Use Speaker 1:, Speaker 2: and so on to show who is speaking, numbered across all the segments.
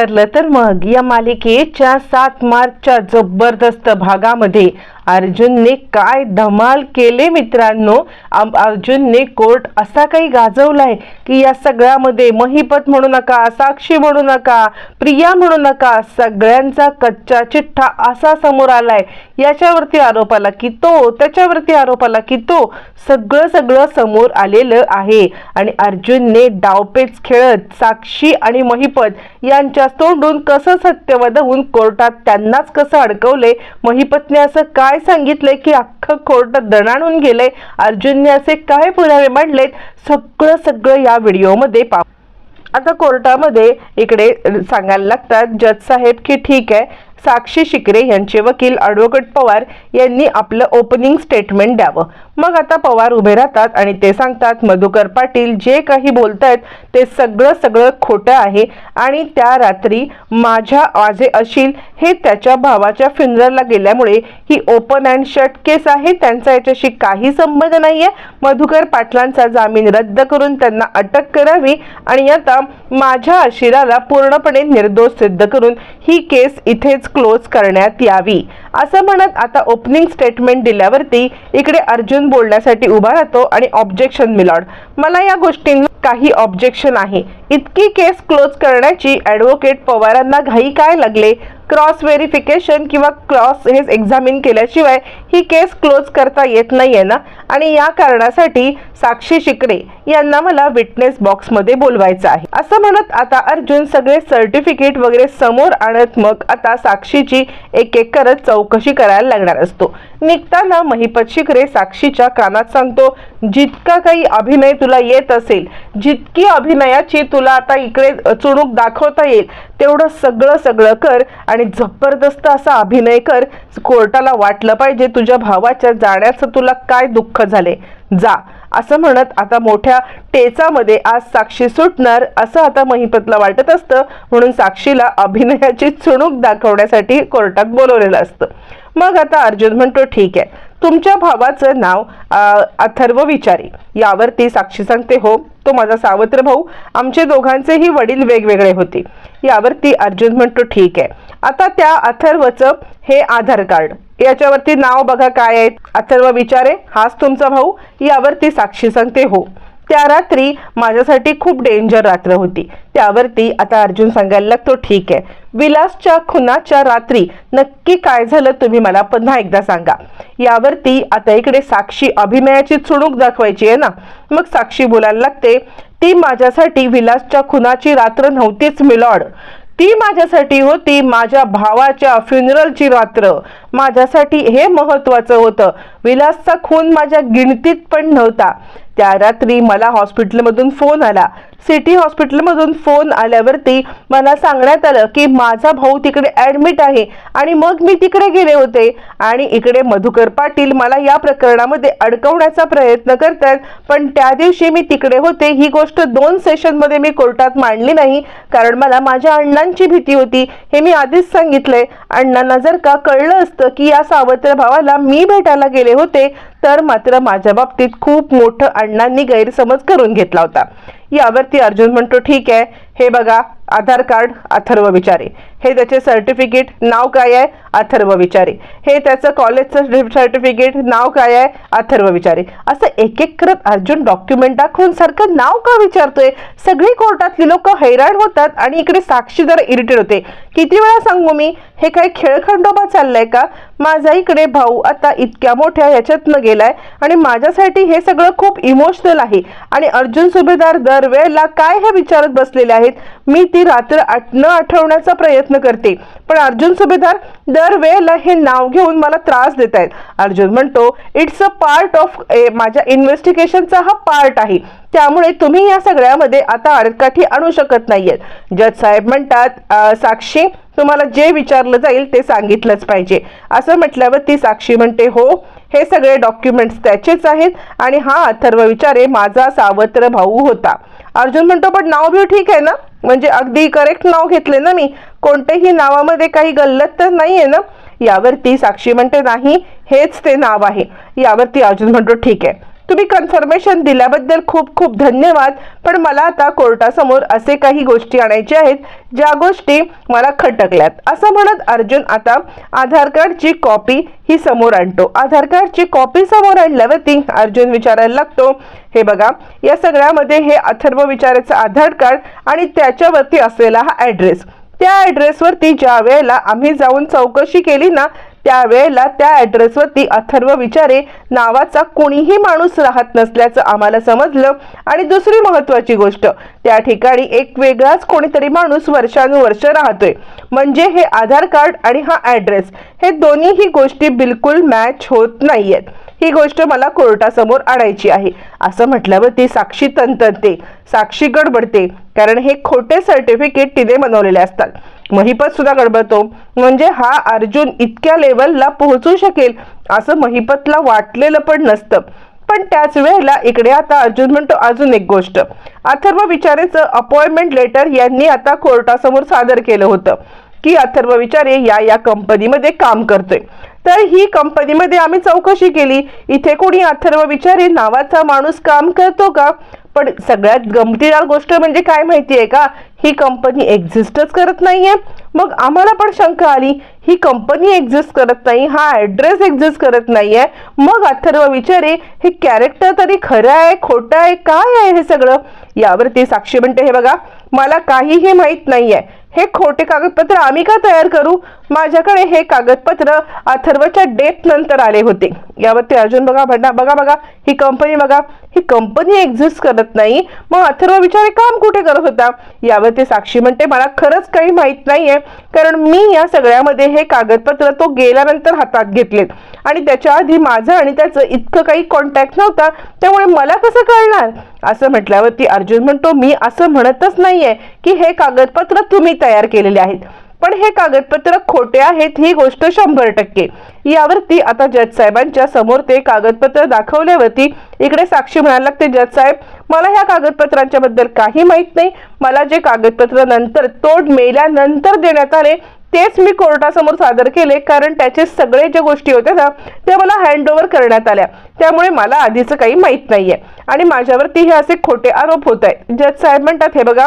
Speaker 1: ठरलं तर मग या मालिकेच्या सात मार्चच्या जबरदस्त भागामध्ये अर्जुनने काय धमाल केले मित्रांनो? अर्जुनने कोर्ट असा काही गाजवलाय की या सगळ्यामध्ये महिपत म्हणू नका साक्षी म्हणू नका प्रिया म्हणू नका सगळ्यांचा कच्चा चिठ्ठा असा समोर आलाय. याच्यावरती आरोप आला की तो त्याच्यावरती आरोप आला की तो सगळं सगळं समोर आलेलं आहे. आणि अर्जुनने डावपेच खेळत साक्षी आणि महिपत यांच्या तोंडून कसं सत्य वदवून कोर्टात त्यांनाच कसं अडकवले महिपतने असं काय सांगितलंय की अख्खं कोर्ट दणाणून गेलंय. अर्जुनने असे काय पुरावे मांडलेत? सगळं सगळं या व्हिडिओमध्ये पा आता कोर्टामध्ये इकडे सांगायला लागतात जज साहेब की ठीक आहे. साक्षी शिकरे यांचे वकील ॲडव्होकेट पवार यांनी आपलं ओपनिंग स्टेटमेंट द्यावं. मग आता पवार उभे राहतात आणि ते सांगतात मधुकर पाटील जे काही बोलतायत ते सगळं सगळं खोटं आहे आणि त्या रात्री माझ्या आजे अशील हे त्याच्या भावाच्या फ्युनरलला गेल्यामुळे ही ओपन अँड शर्ट केस आहे. त्यांचा याच्याशी काही संबंध नाहीये. मधुकर पाटलांचा जामीन रद्द करून त्यांना अटक करावी आणि आता माझ्या आशिराला पूर्णपणे निर्दोष सिद्ध करून ही केस इथेच क्लोज करण्यात यावी. असं म्हणत आता ओपनिंग स्टेटमेंट दिल्यावरती इकडे अर्जुन बोलण्यासाठी उभा राहतो आणि ऑब्जेक्शन मिलॉड. मला या गोष्टींना काही ऑब्जेक्शन आहे. इतकी केस क्लोज करण्याची ॲडव्होकेट पवारांना घाई काय लागले? क्रॉस व्हेरिफिकेशन किंवा क्रॉस हे एक्झामिन केल्याशिवाय ही केस क्लोज करता येत नाही आहे ना? आणि या कारणासाठी साक्षी शिकडे यांना मला विटनेस बॉक्समध्ये बोलवायचं आहे. असं म्हणत आता अर्जुन सगळे सर्टिफिकेट वगैरे समोर आणत मग आता साक्षीची एक एक करत चौकशी करायला लागणार असतो. निघताना महिपत शिकरे साक्षीच्या कानात सांगतो जितका काही अभिनय तुला येत असेल जितकी अभिनयाची तुला आता इकडे चुणूक दाखवता येईल तेवढं सगळं सगळं कर आणि जबरदस्त असा अभिनय कर. कोर्टाला वाटलं पाहिजे तुझ्या भावाच्या जाण्याचं तुला काय दुःख झाले. जा. असं म्हणत आता मोठ्या टेचामध्ये आज साक्षी सुटणार असं आता महिपतला वाटत असतं. म्हणून साक्षीला अभिनयाची चुणूक दाखवण्यासाठी कोर्टात बोलवलेलं असतं. मग आता अर्जुन म्हणतो ठीक आहे. तुमच्या भावाचं नाव अथर्व विचारी. यावरती साक्षी सांगते हो तो माझा सावत्र भाऊ. आमचे दोघांचेही वडील वेगवेगळे होते. यावरती अर्जुन म्हणतो ठीक आहे. आता त्या अथर्वचं हे आधार कार्ड. याच्यावरती नाव बघा काय आहे. अथर्व विचारे हाच तुमचा भाऊ. यावरती साक्षी सांगते हो. त्या रात्री माझ्यासाठी खूप डेंजर रात्र होती. त्यावरती आता अर्जुन सांगायला लागतो ठीक आहे. विलासच्या खुनाच्या रात्री नक्की काय झालं तुम्ही मला पुन्हा एकदा सांगा. यावरती आता इकडे साक्षी अभिनयाची चुणूक दाखवायची आहे ना. मग साक्षी बोलायला लागते ती माझ्यासाठी विलासच्या खुनाची रात्र नव्हतीच मिलॉड ती माझ्यासाठी होती माझ्या भावाच्या फ्युनरलची रात्र. माझ्यासाठी हे महत्वाचं होतं. विलासचा खून माझ्या गिणतीत पण नव्हता. त्या रात्री मला हॉस्पिटलमधून फोन आला. सिटी हॉस्पिटलमधून फोन आल्यावरती मला सांगण्यात आलं की माझा भाऊ तिकडे ॲडमिट आहे आणि मग मी तिकडे गेले होते. आणि इकडे मधुकर पाटील मला या प्रकरणामध्ये अडकवण्याचा प्रयत्न करतात पण त्या दिवशी मी तिकडे होते. ही गोष्ट दोन सेशनमध्ये मी कोर्टात मांडली नाही कारण मला माझ्या अण्णांची भीती होती. हे मी आधीच सांगितलंय. अण्णांना जर का कळलं असतं की या सावत्र भावाला मी भेटायला गेले होते तर मात्र माझ्या बाबतीत खूप मोठं अण्णांनी गैरसमज करून घेतला होता. यावरती अर्जुन म्हणतो ठीक आहे. हे बघा आधार कार्ड अथर्व विचारे. हे त्याचे सर्टिफिकेट नाव काय आहे? अथर्व विचारे. हे त्याचं कॉलेजचं सर्टिफिकेट नाव काय आहे? अथर्व विचारे. असं एक एक करत अर्जुन डॉक्युमेंट दाखवून सारखं नाव का विचारतोय? सगळी कोर्टातली लोक हैराण होतात आणि इकडे साक्षी जरा होते. किती वेळा सांगू मी? हे काय खेळखंडोबा चाललाय का? माझा इकडे भाऊ आता इतक्या मोठ्या ह्याच्यातनं गेलाय आणि माझ्यासाठी हे सगळं खूप इमोशनल आहे. आणि अर्जुन सुभेदार दर दरवेळेला काय हे विचारत बसलेले आहेत? मी ती रात्र आठ न आठवण्याचा प्रयत्न करते. पण अर्जुन सुभेदार दरवेळेला हे नाव घेऊन मला त्रास देत आहेत. अर्जुन म्हणतो इट्स अ पार्ट ऑफ माझ्या इन्व्हेस्टिगेशनचा हा पार्ट आहे. त्यामुळे तुम्ही या सगळ्यामध्ये आता आडकाठी आणू शकत नाहीयेत. जज साहेब म्हणतात साक्षी तुम्हाला जे विचारलं जाईल ते सांगितलंच पाहिजे. असं म्हटल्यावर ती साक्षी म्हणते हो हे सगळे डॉक्युमेंट्स त्याचेच आहेत आणि हा अथर्व विचारे माझा सावत्र भाऊ होता. अर्जुन म्हणतो पण नाव बी ठीक आहे ना? म्हणजे अगदी करेक्ट नाव घेतले ना मी. कोणतेही नावामध्ये काही गल्लत तर नाही आहे ना? यावरती साक्षी म्हणते नाही हेच ते नाव आहे. यावरती अर्जुन म्हणतो ठीक आहे. तुम्ही कन्फर्मेशन दिल्याबद्दल खूप खूप धन्यवाद. पण मला आता कोर्टासमोर असे काही गोष्टी आणायच्या आहेत ज्या गोष्टी मला खटकल्यात. असं म्हणत अर्जुन आता आधार कार्डची कॉपी ही समोर आणतो. आधार कार्डची कॉपी समोर आणल्यावरती अर्जुन विचारायला लागतो हे बघा या सगळ्यामध्ये हे अथर्व विचाराचं आधार कार्ड आणि त्याच्यावरती असलेला हा ॲड्रेस त्या ॲड्रेसवरती ज्या वेळेला आम्ही जाऊन चौकशी केली ना त्यावेळेला त्या ॲड्रेसवरती अथर्व विचारे नावाचा कोणीही माणूस राहत नसल्याचं आम्हाला समजलं. आणि दुसरी महत्वाची गोष्ट त्या ठिकाणी एक वेगळाच कोणीतरी माणूस वर्षानुवर्ष राहतोय. म्हणजे हे आधार कार्ड आणि हा ॲड्रेस हे दोन्हीही गोष्टी बिलकुल मॅच होत नाहीयेत. ही गोष्ट मला कोर्टासमोर आणायची आहे. असं म्हटल्यावर ती साक्षी तंतनते साक्षी गडबडते कारण हे खोटे सर्टिफिकेट तिने बनवलेले असतात. महिपत सुद्धा गडबडतो. म्हणजे हा अर्जुन इतक्या लेवलला पोहोचू शकेल असं महिपतला वाटलेलं पण नसतं. पण त्याच वेळेला इकडे आता अर्जुन म्हणतो अजून एक गोष्ट. अथर्व विचारेचं अपॉइंटमेंट लेटर यांनी आता कोर्टासमोर सादर केलं होतं. की अथर्व विचारे या या कंपनीमध्ये काम करतोय. तर ही कंपनीमध्ये आम्ही चौकशी केली. इथे कोणी अथर्व विचारे नावाचा माणूस काम करतो का? पण सगळ्यात गमतीदार गोष्ट म्हणजे काय माहिती आहे का? ही कंपनी एक्झिस्टच करत नाहीये. मग आम्हाला पण शंका आली. ही कंपनी एक्झिस्ट करत नाही हा ॲड्रेस एक्झिस्ट करत नाहीये. मग अथर्व विचारे हे कॅरेक्टर तरी खरं आहे खोटं आहे काय आहे हे सगळं? यावरती साक्षी म्हणते हे बघा मला काहीही माहीत नाहीये. हे खोटे कागदपत्र आम्ही का तयार करू? माझ्याकडे हे कागदपत्र सर्वच्या डेथ नंतर आले होते. यावरती अर्जुन बघा बघा बघा बघा. ही कंपनी बघा. ही कंपनी एक्झिस्ट करत नाही. मग अथर्व विचारे काम कुठे करत होता? यावरती साक्षी म्हणते मला खरंच काही माहीत नाहीये. कारण मी या सगळ्यामध्ये हे कागदपत्र तो गेल्यानंतर हातात घेतलेत. आणि त्याच्या आधी माझं आणि त्याचं इतकं काही कॉन्टॅक्ट नव्हता. त्यामुळे मला कसं कळणार? असं म्हटल्यावरती अर्जुन म्हणतो मी असं म्हणतच नाहीये की हे कागदपत्र तुम्ही तयार केलेले आहेत. पण हे कागदपत्र खोटे आहेत ही गोष्ट शंभर टक्के. यावरती आता जज साहेबांच्या समोर ते कागदपत्र दाखवल्यावरती इकडे साक्षी म्हणायला लागते जज साहेब मला ह्या कागदपत्रांच्या बद्दल काही माहीत नाही. मला जे कागदपत्र नंतर तोड मेल्यानंतर देण्यात आले तेच मी कोर्टासमोर सादर केले कारण त्याचे सगळे ज्या गोष्टी होत्या ना त्या मला हँड ओव्हर करण्यात आल्या. त्यामुळे मला आधीचं काही माहीत नाहीये. आणि माझ्यावरती हे असे खोटे आरोप होत आहेत जज साहेब म्हणतात हे बघा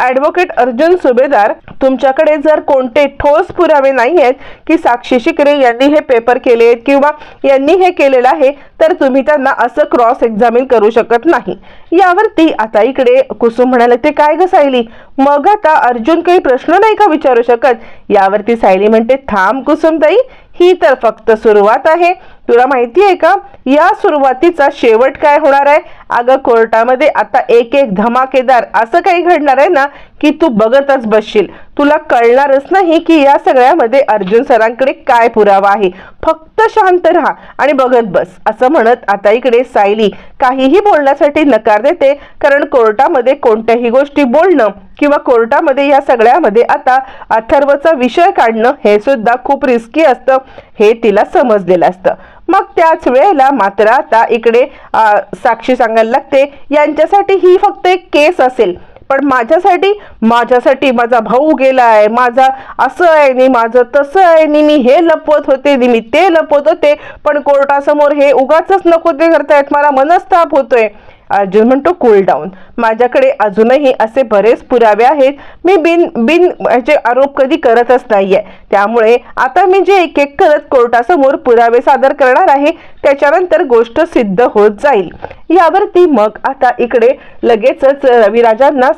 Speaker 1: ॲडव्होकेट अर्जुन सुभेदार तुमच्याकडे जर कोणते ठोस पुरावे नाही आहेत की साक्षी शिकरे यांनी हे पेपर केले आहेत किंवा यांनी हे केलेलं आहे तर तुम्ही त्यांना असं क्रॉस एक्झामिन करू शकत नाही. यावरती आता इकडे कुसुम म्हणाले ते काय ग सायली? मग आता अर्जुन काही प्रश्न नाही का विचारू शकत? यावरती सायली म्हणते थांब कुसुमताई ही तर फक्त सुरुवात आहे. तुला माहिती आहे का? या सुरुवातीचा शेवट काय होणार आहे? अगं कोर्टामध्ये आता एक एक धमाकेदार असं काही घडणार आहे ना की तू बघतच बसशील. तुला कळणारच नाही की या सगळ्यामध्ये अर्जुन सरांकडे काय पुरावा आहे. फक्त शांत राहा आणि बघत बस असं म्हणत आता इकडे सायली काहीही बोलण्यासाठी नकार देते कारण कोर्टामध्ये कोणत्याही गोष्टी बोलणं किंवा कोर्टामध्ये या सगळ्यामध्ये आता अथर्वचा विषय काढणं हे सुद्धा खूप रिस्की असतं हे तिला समजलेलं असतं. मग त्याच वेळेला मात्र आता इकडे साक्षी सांगायला लागते यांच्यासाठी ही फक्त एक केस असेल पण माझ्यासाठी माझ्यासाठी माझा भाऊ गेला आहे माझा असं आहे नि माझं तसं आहे नि मी हे लपवत होते नि मी ते लपवत होते पण कोर्टासमोर हे उगाच नको ते करतायत मला मनस्ताप होतोय. अर्जुन म्हणतो कूल डाऊन माझ्याकडे अजूनही असे बरेच पुरावे आहेत. मी बिन बिन याचे आरोप कधी करतच नाहीये. त्यामुळे आता मी जे एक एक करत कोर्टासमोर पुरावे सादर करणार आहे त्याच्यानंतर गोष्ट सिद्ध होत जाईल. यावरती मग आता इकडे लगेचच रविराजांना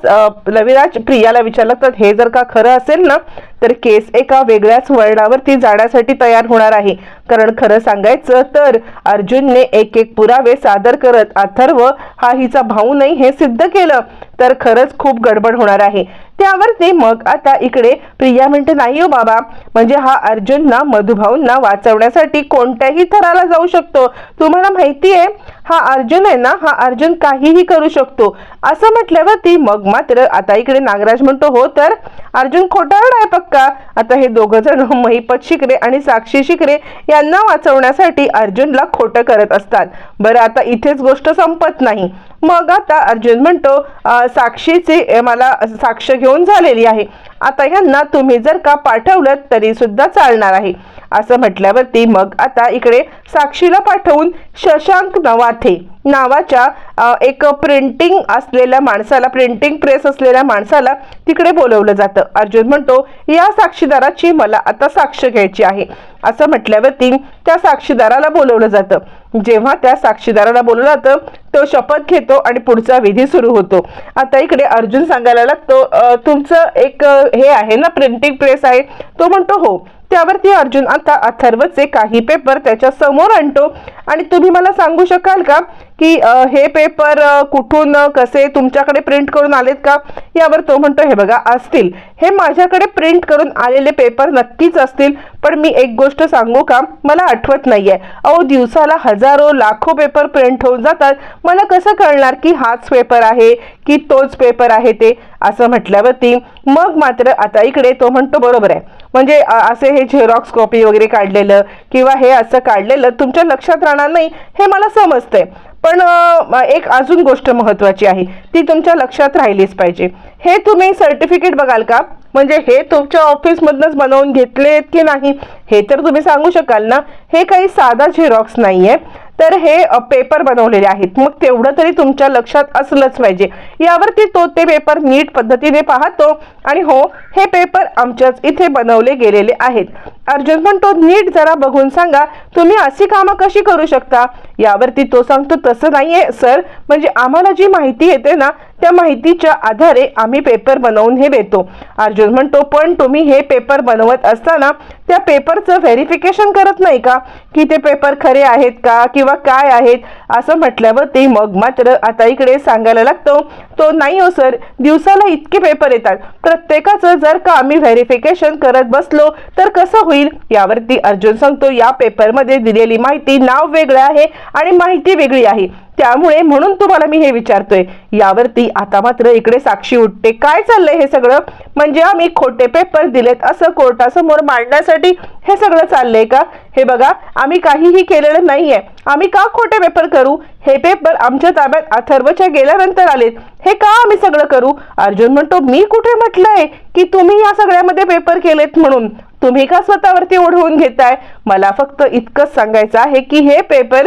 Speaker 1: रविराज प्रियाला विचारलं तर हे जर का खरं असेल ना तर केस एका वेगळ्याच वळणावरती जाण्यासाठी तयार होणार आहे. कारण खरं सांगायचं तर अर्जुनने एक एक पुरावे सादर करत अथर्व हा हिचा भाऊ नाही हे सिद्ध केलं. तर खरंच खूप गडबड होणार आहे. त्यावरती मग आता इकडे प्रिया म्हणते नाही हो बाबा. म्हणजे हा अर्जुनना मधुभाऊंना वाचवण्यासाठी कोणत्याही थराला जाऊ शकतो. तुम्हाला माहिती आहे हा अर्जुन आहे ना हा अर्जुन काहीही करू शकतो. असं म्हटल्यावरती मग मात्र आता इकडे नागराज म्हणतो हो तर अर्जुन खोटारड आहे पक्का. आता हे दोघं जण महिपत शिकरे आणि साक्षी शिकरे यांना वाचवण्यासाठी अर्जुनला खोटं करत असतात. बरं आता इथेच गोष्ट संपत नाही. मग आता अर्जुन म्हणतो साक्षीचे मला साक्ष घेऊन झालेली आहे. आता ह्यांना तुम्ही जर का पाठवलं तरी सुद्धा चालणार आहे. असं म्हटल्यावरती मग आता इकडे साक्षीला पाठवून शशांक नवाथे. नावाच्या एक प्रिंटिंग असलेल्या माणसाला प्रिंटिंग प्रेस असलेल्या माणसाला तिकडे बोलवलं जातं. अर्जुन म्हणतो या साक्षीदाराची मला आता साक्ष घ्यायची आहे. असं म्हटल्यावरती त्या साक्षीदाराला बोलवलं जातं. जेव्हा त्या साक्षीदाराला बोलवलं जातं तो शपथ घेतो आणि पुढचा विधी सुरू होतो. आता इकडे अर्जुन सांगायला लागतो तुमचं एक हे आहे ना प्रिंटिंग प्रेस आहे. तो म्हणतो हो. त्यावरती अर्जुन आता अथर्वचे काही पेपर त्याच्यासमोर आणतो. आणि तुम्ही मला सांगू शकाल का? की हे पेपर कुठून कसे तुमच्याकडे प्रिंट करून आलेत का? यावर तो म्हणतो हे बघा असतील. हे माझ्याकडे प्रिंट करून आलेले पेपर नक्कीच असतील पण मी एक गोष्ट सांगू का? मला आठवत नाही आहे अहो दिवसाला हजारो लाखो पेपर प्रिंट होऊन जातात. मला कसं कळणार की हाच पेपर आहे की तोच पेपर आहे ते? असं म्हटल्यावरती मग मात्र आता इकडे तो म्हणतो बरोबर आहे. म्हणजे असे हे झेरॉक्स कॉपी वगैरे काढलेलं किंवा हे असं काढलेलं तुमच्या लक्षात राहणार नाही हे मला समजतंय. पण एक अजून गोष्ट महत्वाची आहे. ती तुमच्या लक्षात राहिलीच पाहिजे. हे तुम्ही सर्टिफिकेट बघाल का? म्हणजे हे तुमच्या ऑफिसमधनंच बनवून घेतलेत की नाही? हे तर तुम्ही सांगू शकाल ना? हे काही साधा झेरॉक्स नाहीये. तर हे पेपर बनवलेले आहेत. मग तेवढं तरी तुमच्या लक्षात असलंच पाहिजे. यावरती तो ते पेपर नीट पद्धतीने पाहतो आणि हो हे पेपर आमच्याच इथे बनवले गेलेले आहेत. अर्जुन म्हणतो नीट जरा बघून सांगा तुम्ही अशी कामं कशी करू शकता? यावरती तो सांगतो तसं नाहीये सर. म्हणजे आम्हाला जी माहिती येते ना त्या माहितीच्या आधारे आम्ही पेपर बनवून हे देतो. अर्जुन म्हणतो पण तुम्ही हे पेपर बनवत असताना त्या पेपरचं व्हेरिफिकेशन करत नाही का? की ते पेपर खरे आहेत का? किंवा काय आहेत? असं म्हटल्यावर ते मग मात्र आता इकडे सांगायला लागतो तो नाही हो सर दिवसाला इतके पेपर येतात. प्रत्येकाचं जर का आम्ही व्हेरिफिकेशन करत बसलो तर कसं होईल? यावरती अर्जुन सांगतो या पेपरमध्ये दिलेली माहिती नाव वेगळं आहे आणि माहिती वेगळी आहे. त्यामुळे म्हणून तुम्हाला मी हे विचारतोय. यावरती आता मात्र इकडे साक्षी उठते. काय चाललंय हे सगळं? म्हणजे आम्ही खोटे पेपर दिलेत असं कोर्टासमोर मांडण्यासाठी हे सगळं चाललंय का? हे बघा आम्ही काहीही केलेलं नाहीये. आम्ही का खोटे पेपर करू? हे पेपर आमच्या ताब्यात अथर्वच्या गेल्यानंतर आलेत. हे का आम्ही सगळं करू? अर्जुन म्हणतो मी कुठे म्हटलंय की तुम्ही या सगळ्यामध्ये पेपर केलेत म्हणून? तुम्ही का स्वतःवरती ओढवून घेताय? मला फक्त इतकंच सांगायचं आहे की हे पेपर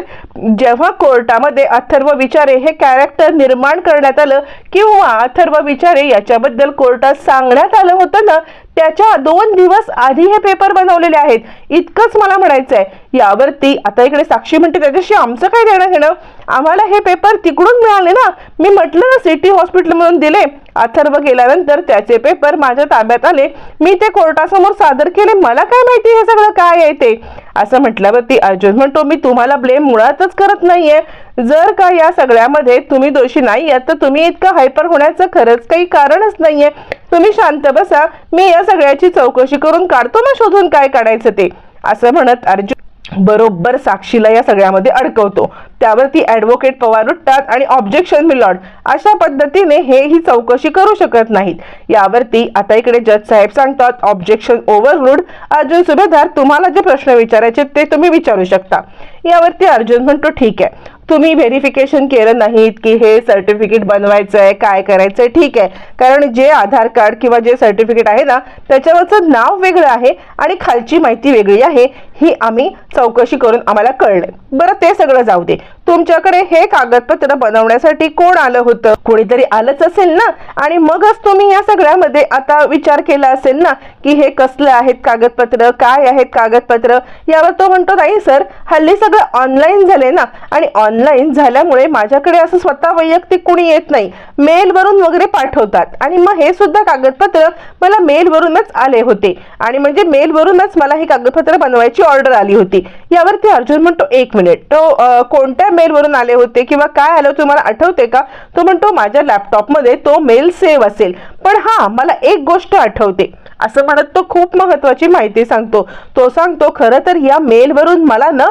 Speaker 1: जेव्हा कोर्टामध्ये अथर्व विचारे हे कॅरेक्टर निर्माण करण्यात आलं किंवा अथर्व विचारे याच्याबद्दल कोर्टात सांगण्यात आलं होतं ना त्याच्या दोन दिवस आधी हे पेपर बनवलेले आहेत. इतकंच मला म्हणायचं आहे यावरती आता इकडे साक्षी म्हणते त्याच्याशी आमचं काय देणं घेणं? आम्हाला हे पेपर तिकडून मिळाले ना? मी म्हटलं ना सिटी हॉस्पिटल म्हणून दिले. अथर्व गेल्यानंतर त्याचे पेपर माझ्या ताब्यात आले. मी ते कोर्टासमोर सादर केले. मला काय माहिती हे सगळं काय आहे ते? असं म्हटल्यावरती अर्जुन म्हणतो मी तुम्हाला ब्लेम मुळातच करत नाहीये. जर का या सगळ्यामध्ये तुम्ही दोषी नाही आहात तर तुम्ही इतकं हायपर होण्याचं खरंच काही कारणच नाहीये. तुम्ही शांत बसा. मी या सगळ्याची चौकशी करून काढतो ना शोधून काय काढायचं ते. असं म्हणत अर्जुन बरोबर साक्षीला या सगळ्यामध्ये अडकवतो. त्यावरती ॲडव्होकेट पवार उठतात आणि ऑब्जेक्शन मिलॉर्ड अशा पद्धतीने हे ही चौकशी करू शकत नाहीत. यावरती आता इकडे जज साहेब सांगतात ऑब्जेक्शन ओव्हररूड अर्जुन सुभेदार तुम्हाला जे प्रश्न विचारायचे ते तुम्ही विचारू शकता. यावरती अर्जुन म्हणतो ठीक आहे. तुम्ही व्हेरिफिकेशन केलं नाहीत की हे सर्टिफिकेट बनवायचं आहे काय करायचं आहे ठीक आहे. कारण जे आधार कार्ड किंवा जे सर्टिफिकेट आहे ना त्याच्यावरचं नाव वेगळं आहे आणि खालची माहिती वेगळी आहे. ही आम्ही चौकशी करून आम्हाला कळलंय बरं ते सगळं जाऊ दे. तुमच्याकडे हे कागदपत्र बनवण्यासाठी कोण आलं होतं? कोणीतरी आलंच असेल ना? आणि मगच तुम्ही या सगळ्यामध्ये आता विचार केला असेल ना की हे कसलं आहेत कागदपत्र? काय आहेत कागदपत्र? यावर तो म्हणतो नाही सर हल्ली सगळं ऑनलाईन झाले ना. आणि ऑनलाईन झाल्यामुळे माझ्याकडे असं स्वतः वैयक्तिक कुणी येत नाही. मेलवरून वगैरे पाठवतात. आणि मग हे सुद्धा कागदपत्र मला मेलवरूनच आले होते. आणि म्हणजे मेलवरूनच मला ही कागदपत्र बनवायची ऑर्डर आली होती. यावरती अर्जुन म्हणतो एक मिनिट तो कोणत्या मेलवरून आले होते किंवा काय आलं तुम्हाला आठवते का? तो म्हणतो माझ्या लॅपटॉपमध्ये तो मेल सेव्ह असेल. पण हा मला एक गोष्ट आठवते. असं म्हणत तो खूप महत्वाची माहिती सांगतो. तो सांगतो खरं तर या मेलवरून मला ना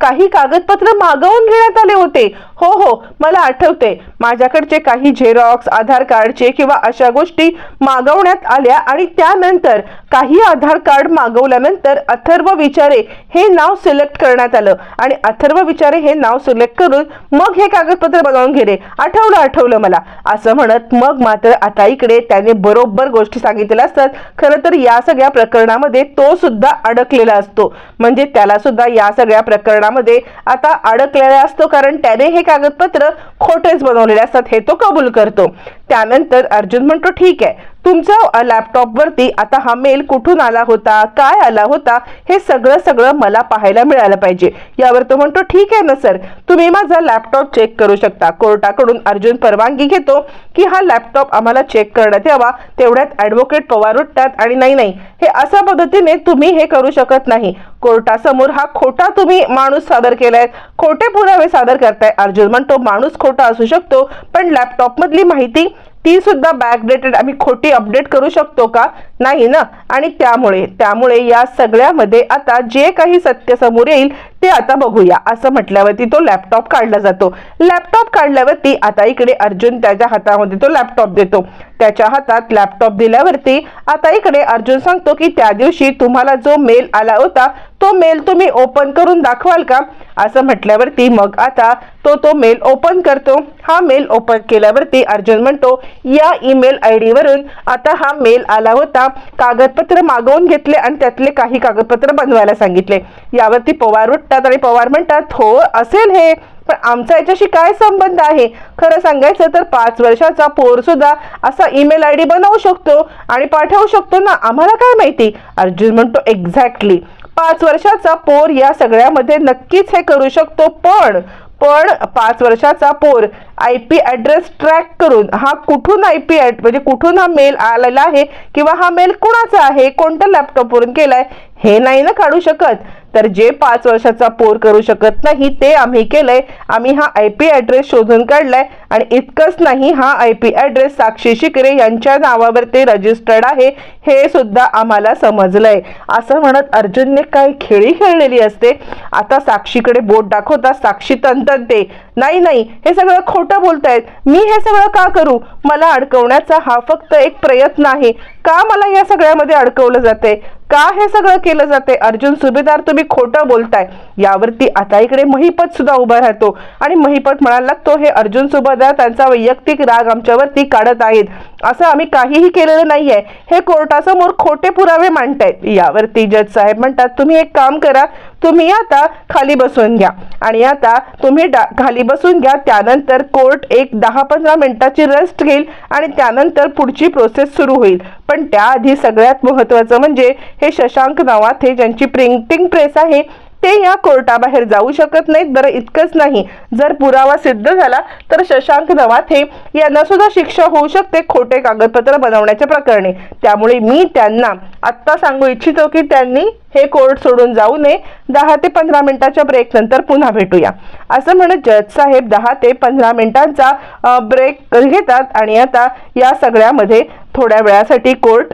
Speaker 1: काही कागदपत्र मागवून घेण्यात आले होते. हो हो मला आठवते. माझ्याकडचे काही झेरॉक्स आधार कार्डचे किंवा अशा गोष्टी मागवण्यात आल्या आणि त्यानंतर काही आधार कार्ड मागवल्यानंतर अथर्व विचारे हे नाव सिलेक्ट करण्यात आलं. आणि अथर्व विचारे हे नाव सिलेक्ट करून मग हे कागदपत्र बनवून गेले. आठवलं आठवलं मला. असं म्हणत मग मात्र आता इकडे त्याने बरोबर गोष्टी सांगितलेल्या असतात. खरं तर या सगळ्या प्रकरणामध्ये तो सुद्धा अडकलेला असतो. म्हणजे त्याला सुद्धा या सगळ्या प्रकरणामध्ये आता अडकलेला असतो कारण त्याने हे कागदपत्र खोटेच बनवलेले असतात हे तो कबूल करतो. त्यानंतर अर्जुन म्हणतो ठीक आहे. तुमच्या लॅपटॉपवरती आता हा मेल कुठून आला होता? काय आला होता? हे सगळं सगळं मला पाहायला मिळालं पाहिजे. यावर तो म्हणतो ठीक आहे ना सर. तुम्ही माझा लॅपटॉप चेक करू शकता. कोर्टाकडून अर्जुन परवानगी घेतो की हा लॅपटॉप आम्हाला चेक करण्यात यावा. तेवढ्यात ॲडव्होकेट पवार उठतात आणि नाही नाही. हे अशा पद्धतीने तुम्ही हे करू शकत नाही. कोर्टासमोर हा खोटा तुम्ही माणूस सादर केलाय. खोटे पुरावे सादर करताय. अर्जुन म्हणतो माणूस खोटा असू शकतो पण लॅपटॉप मधली माहिती ती सुद्धा बॅकडेटेड आम्ही खोटी अपडेट करू शकतो का? नाही ना? आणि त्यामुळे त्यामुळे या सगळ्यामध्ये आता जे काही सत्य समोर येईल ते आता बघूया. असं म्हटल्यावरती तो लॅपटॉप काढला जातो. लॅपटॉप काढल्यावरती आता इकडे अर्जुन त्याच्या हातामध्ये तो लॅपटॉप देतो. त्याच्या हातात लॅपटॉप दिल्यावरती आता इकडे अर्जुन सांगतो की त्या दिवशी तुम्हाला जो मेल आला होता तो मेल तुम्ही ओपन करून दाखवाल का? असं म्हटल्यावरती मग आता तो तो मेल ओपन करतो. हा मेल ओपन केल्यावरती अर्जुन म्हणतो या ईमेल आय डीवरून आता हा मेल आला होता. कागदपत्र मागवून घेतले आणि त्यातले काही कागदपत्र बनवायला सांगितले. यावरती पवार उठतात आणि पवार म्हणतात हो असेल हे. पण आमचा याच्याशी काय संबंध आहे? खरं सांगायचं तर पाच वर्षाचा पोर सुद्धा असा ईमेल आय डी बनवू शकतो आणि पाठवू शकतो ना? आम्हाला काय माहिती? अर्जुन म्हणतो एक्झॅक्टली पाच वर्षाचा पोर या सगळ्यामध्ये नक्कीच हे करू शकतो. पण पण पाच वर्षाचा पोर आय पी ॲड्रेस ट्रॅक करून हा कुठून आय पी म्हणजे कुठून हा मेल आलेला आहे किंवा हा मेल कुणाचा आहे कोणत्या लॅपटॉपवरून केलाय हे नाही ना काढू शकत. तर जे पाच वर्षाचा पोर करू शकत नाही ते आम्ही केलंय. आम्ही हा आय पी ॲड्रेस शोधून काढलाय आणि इतकंच नाही हा I P address Sakshi Shikre यांच्या नावावर ते रजिस्टर्ड आहे हे सुद्धा आम्हाला समजलंय. असं म्हणत अर्जुनने काय खेळी खेळलेली असते. आता साक्षीकडे बोट दाखवता साक्षी तंतनते नाही नाही हे सगळं खोटं बोलतायत. मी हे सगळं का करू? मला अडकवण्याचा हा फक्त एक प्रयत्न आहे. का मला या सगळ्यामध्ये अडकवलं जाते का हे सगळं केलं जाते अर्जुन सुभेदार तुम्ही खोटं बोलताय. यावरती आता इकडे महिपत सुद्धा उभा राहतो. आणि महिपत म्हणायला लागतो हे अर्जुन सुभेदार त्यांचा वैयक्तिक राग आमच्यावरती काढत आहेत. असं आम्ही काहीही केलेलं नाही आहे हे कोर्टासमोर खोटे पुरावे मांडतायत. यावरती जज साहेब म्हणतात तुम्ही एक काम करा तुम्ही आता खाली बसून घ्या. आणि आता तुम्ही डा खाली बसून घ्या त्यानंतर कोर्ट एक दहा पंधरा मिनटाची रेस्ट घेईल आणि त्यानंतर पुढची प्रोसेस सुरू होईल. पण त्याआधी सगळ्यात महत्त्वाचं म्हणजे हे शशांक हे ज्यांची प्रिंटिंग प्रेस आहे ते या कोर्टाबाहेर जाऊ शकत नाहीत. बरं इतकंच नाही. जर पुरावा सिद्ध झाला तर शशांक नवाथे यांना सुद्धा शिक्षा होऊ शकते खोटे कागदपत्र बनवण्याच्या प्रकरणी. त्यामुळे मी त्यांना आत्ता सांगू इच्छितो की त्यांनी हे कोर्ट सोडून जाऊ नये. दहा ते पंधरा मिनिटाच्या ब्रेक नंतर पुन्हा भेटूया. असं म्हणत जज साहेब दहा ते पंधरा मिनिटांचा ब्रेक घेतात आणि आता या सगळ्यामध्ये थोड्या वेळासाठी कोर्ट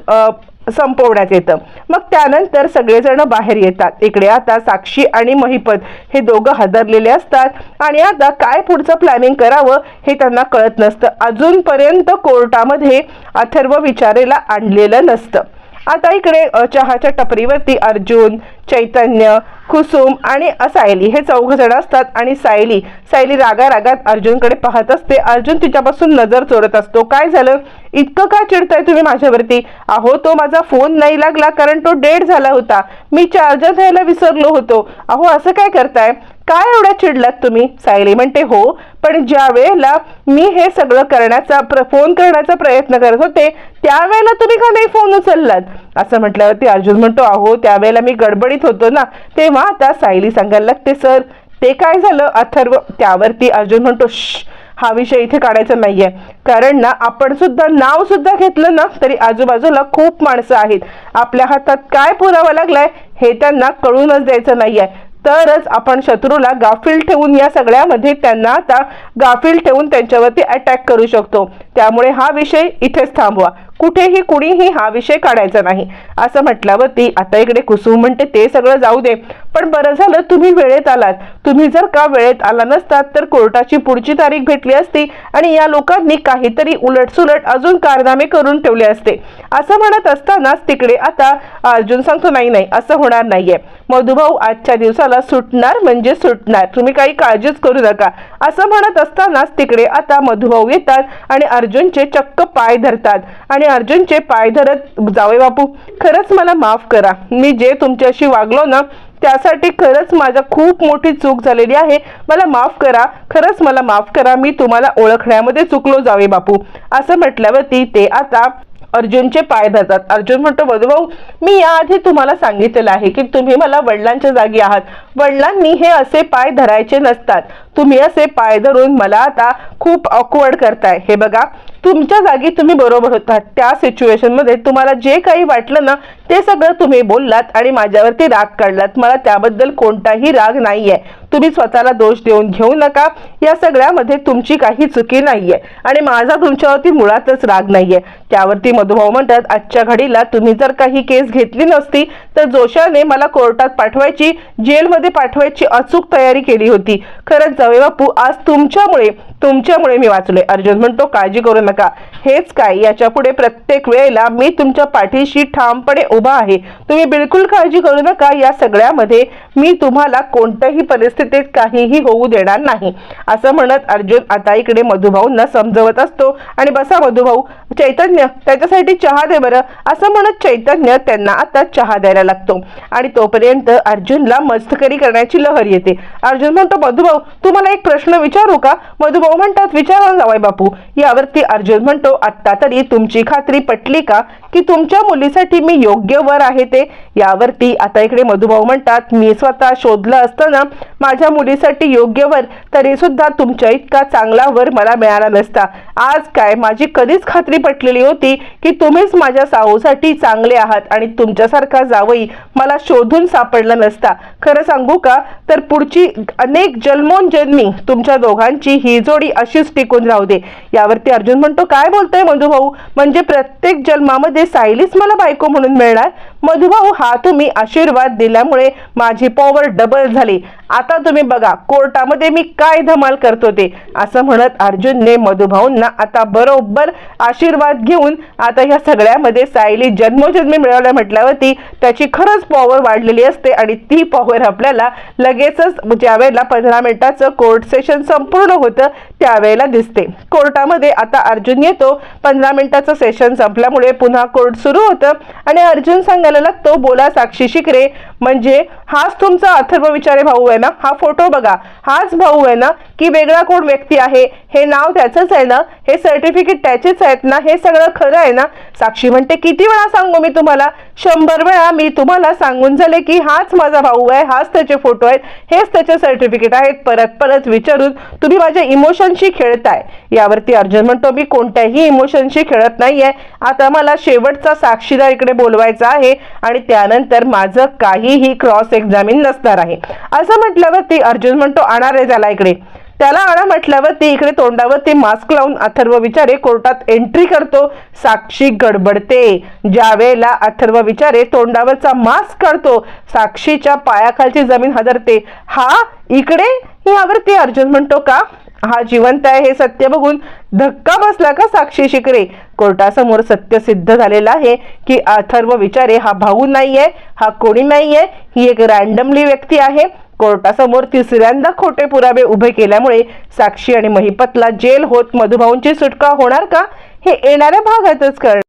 Speaker 1: संपवण्यात येतं. मग त्यानंतर सगळेजण बाहेर येतात. इकडे आता साक्षी आणि महिपत हे दोघं हादरलेले असतात आणि आता काय पुढचं प्लॅनिंग करावं हे त्यांना कळत नसतं. अजूनपर्यंत कोर्टामध्ये अथर्व विचारेला आणलेलं नसतं. आता इकडे चहाच्या टपरीवरती अर्जुन चैतन्य कुसुम आणि सायली हे चौघ जण असतात आणि सायली सायली रागा रागात अर्जुनकडे पाहत असते. अर्जुन तिच्यापासून नजर चोरत असतो. काय झालं? इतकं का चिडताय तुम्ही माझ्यावरती? अहो तो माझा फोन नाही लागला कारण तो डेड झाला होता. मी चार्जर घ्यायला विसरलो होतो. अहो असं काय करताय? काय एवढ्या चिडलात तुम्ही? सायली म्हणते हो पण ज्या वेळेला मी हे सगळं करण्याचा फोन करण्याचा प्रयत्न करत होते त्यावेळेला तुम्ही का नाही फोन उचललात? असं म्हटल्यावरती अर्जुन म्हणतो अहो त्यावेळेला मी गडबडीत होतो ना तेव्हा आता सायली सांगायला लागते सर ते काय झालं? अथर्व त्यावरती अर्जुन म्हणतो हा विषय इथे काढायचा नाहीये. कारण ना आपण सुद्धा नाव सुद्धा घेतलं ना तरी आजूबाजूला खूप माणसं आहेत. आपल्या हातात काय पुरावा लागलाय हे त्यांना कळूनच द्यायचं नाहीये. तरच आपण शत्रूला गाफील ठेवून या सगळ्यामध्ये त्यांना आता गाफील ठेवून त्यांच्यावरती अटॅक करू शकतो. त्यामुळे हा विषय इथेच थांबवा. कुठेही कुणीही हा विषय काढायचा नाही. असं म्हटल्यावरती आता इकडे कुसुम म्हणते ते सगळं जाऊ दे. पण बरं झालं तुम्ही वेळेत आलात. तुम्ही जर का वेळेत आला नसतात तर कोर्टाची पुढची तारीख भेटली असती आणि या लोकांनी काहीतरी उलटसुलट अजून कारनामे करून ठेवले असते. असं म्हणत असतानाच तिकडे आता अर्जुन सांगतो नाही नाही असं होणार नाहीये. मधुभाऊ आजच्या दिवसाला सुटणार म्हणजे सुटणार. तुम्ही काही काळजीच करू नका. असं म्हणत असतानाच तिकडे आता मधुभाऊ येतात आणि अर्जुनचे चक्क पाय धरतात. आणि अर्जुनचे पाय धरत जावे बापू खरंच मला माफ करा. मी जे तुमच्याशी वागलो ना त्यासाठी खरंच माझा खूप मोठी चूक झालेली आहे. मला माफ करा. खरंच मला माफ करा. मी तुम्हाला ओळखण्यामध्ये चुकलो जावे बापू. असं म्हटल्यावरती ते आता अर्जुनचे पाय धरतात. अर्जुन म्हणतो वधूभाऊ मी याआधी तुम्हाला सांगितलेलं आहे की तुम्ही मला वडिलांच्या जागी आहात. वडिलांनी हे असे पाय धरायचे नसतात. तुम्ही असे पाय धरून मला आता खूप ऑकवर्ड करताय. हे बघा तुमच्या जागी तुम्ही बरोबर होता त्या सिच्युएशनमध्ये तुम्हाला जे काही वाटलं ना ते सगळं तुम्ही बोललात आणि माझ्यावरती राग काढलात. मला त्याबद्दल कोणताही राग नाही आहे तुम्ही स्वतःला दोष देऊन घेऊ नका. या सगळ्यामध्ये तुमची काही चुकी नाही आहे आणि माझा तुमच्यावरती मुळातच राग नाही आहे त्यावरती मधुभाऊ म्हणतात आजच्या घडीला तुम्ही जर काही केस घेतली नसती तर जोशाने मला कोर्टात पाठवायची जेलमध्ये पाठवायची अचूक तयारी केली होती. खरंच जावे बापू आज तुमच्यामुळे तुमच्यामुळे मी वाचलोय. अर्जुन म्हणतो काळजी करू नका. हेच काय? याच्यापुढे प्रत्येक वेळेला मी तुमच्या पाठीशी ठामपणे उभा आहे. तुम्ही बिलकुल काळजी करू नका. या सगळ्यामध्ये मी तुम्हाला कोणत्याही परिस्थितीत काहीही होऊ देणार नाही. असं म्हणत अर्जुन आता इकडे मधुभाऊंना समजवत असतो आणि बसा मधुभाऊ चैतन्य त्याच्यासाठी चहा दे बरं. असं म्हणत चैतन्य त्यांना आता चहा द्यायला लागतो. आणि तोपर्यंत अर्जुनला मस्तकरी करण्याची लहर येते. अर्जुन म्हणतो मधुभाऊ तुम्हाला एक प्रश्न विचारू का? मधुभाऊ म्हणतात विचारा जावाय बापू. यावरती अर्जुन म्हणतो आत्ता तरी तुमची खात्री पटली का की तुमच्या मुलीसाठी मी योग्य वर आहे ते? यावरती आता इकडे मधुभाऊ म्हणतात मी स्वतः शोधलं असताना माझ्या मुलीसाठी योग्य वर तरी सुद्धा तुमच्या इतका चांगला वर मला मिळाला नसता. आज काय माझी कधीच खात्री पटलेली होती की तुम्हीच माझ्या साहूसाठी चांगले आहात आणि तुमच्यासारखा जावई मला शोधून सापडला नसता. खरं सांगू का? तर पुढची अनेक जन्मोनजन्मी तुमच्या दोघांची ही जोडी अशीच टिकून राहू दे. यावरती अर्जुन म्हणतो काय बोलतोय मधुभाऊ म्हणजे प्रत्येक जन्मामध्ये सायलीच मला बायको म्हणून मिळणार? मधुभाऊ हा तुम्ही आशीर्वाद दिल्यामुळे माझी पॉवर डबल झाली. आता तुम्ही बघा कोर्टामध्ये मी काय धमाल करतो ते. असं म्हणत अर्जुनने मधुभाऊंना आता बरोबर आशीर्वाद घेऊन आता ह्या सगळ्यामध्ये सायली जन्मोजन्मी मिळवल्या म्हटल्यावरती त्याची खरंच पॉवर वाढलेली असते आणि ती पॉवर आपल्याला लगेचच ज्यावेळेला पंधरा मिनिटाचं कोर्ट सेशन संपूर्ण होतं त्यावेळेला दिसते. कोर्टामध्ये आता अर्जुन येतो पंधरा मिनिटाचं सेशन संपल्यामुळे पुन्हा कोर्ट सुरू होतं आणि अर्जुन सांगायला लागतो बोला साक्षी शिकरे. म्हणजे हाच तुमचा अथर्व विचारे भाऊ आहे ना? हा फोटो बघा. हाच भाऊ आहे ना की वेगळा कोण व्यक्ती आहे? हे नाव त्याचंच आहे ना? हे सर्टिफिकेट त्याचेच आहेत ना? हे सगळं खरं आहे ना? साक्षी म्हणते किती वेळा सांगू मी तुम्हाला? शंभर वेळा मी तुम्हाला सांगून झाले की हाच माझा भाऊ आहे हाच त्याचे फोटो आहेत हेच त्याचे सर्टिफिकेट आहेत. परत परत विचारून तुम्ही माझ्या इमोशनशी खेळताय. यावरती अर्जुन म्हणतो मी कोणत्याही इमोशनशी खेळत नाहीये. आता मला शेवटचा साक्षीदार इकडे बोलवायचा आहे. आणि त्यानंतर माझं काहीही क्रॉस एक्झामिन नसणार आहे. असं म्हटल्यावरती अर्जुन म्हणतो आणणार आहे त्याला इकडे. त्याला आणा म्हटल्यावरती इकडे तोंडावरती मास्क लावून अथर्व विचारे कोर्टात एंट्री करतो. साक्षी गडबडते. ज्यावेळेला अथर्व विचारे तोंडावरचा मास्क काढतो साक्षीच्या पायाखालची जमीन हजरते. हा इकडे? यावरती अर्जुन म्हणतो का? हा जिवंत आहे हे सत्य बघून धक्का बसला का साक्षी शिकरे? कोर्टासमोर सत्य सिद्ध झालेलं आहे की अथर्व विचारे हा भाऊ नाहीये हा कोणी नाहीये ही एक रॅन्डमली व्यक्ती आहे. कोर्टासमोर तिसऱ्यांदा खोटे पुरावे उभे केल्यामुळे साक्षी आणि महिपतला जेल होत मधुभाऊंची सुटका होणार का? हे येणाऱ्या भागातच कळणार.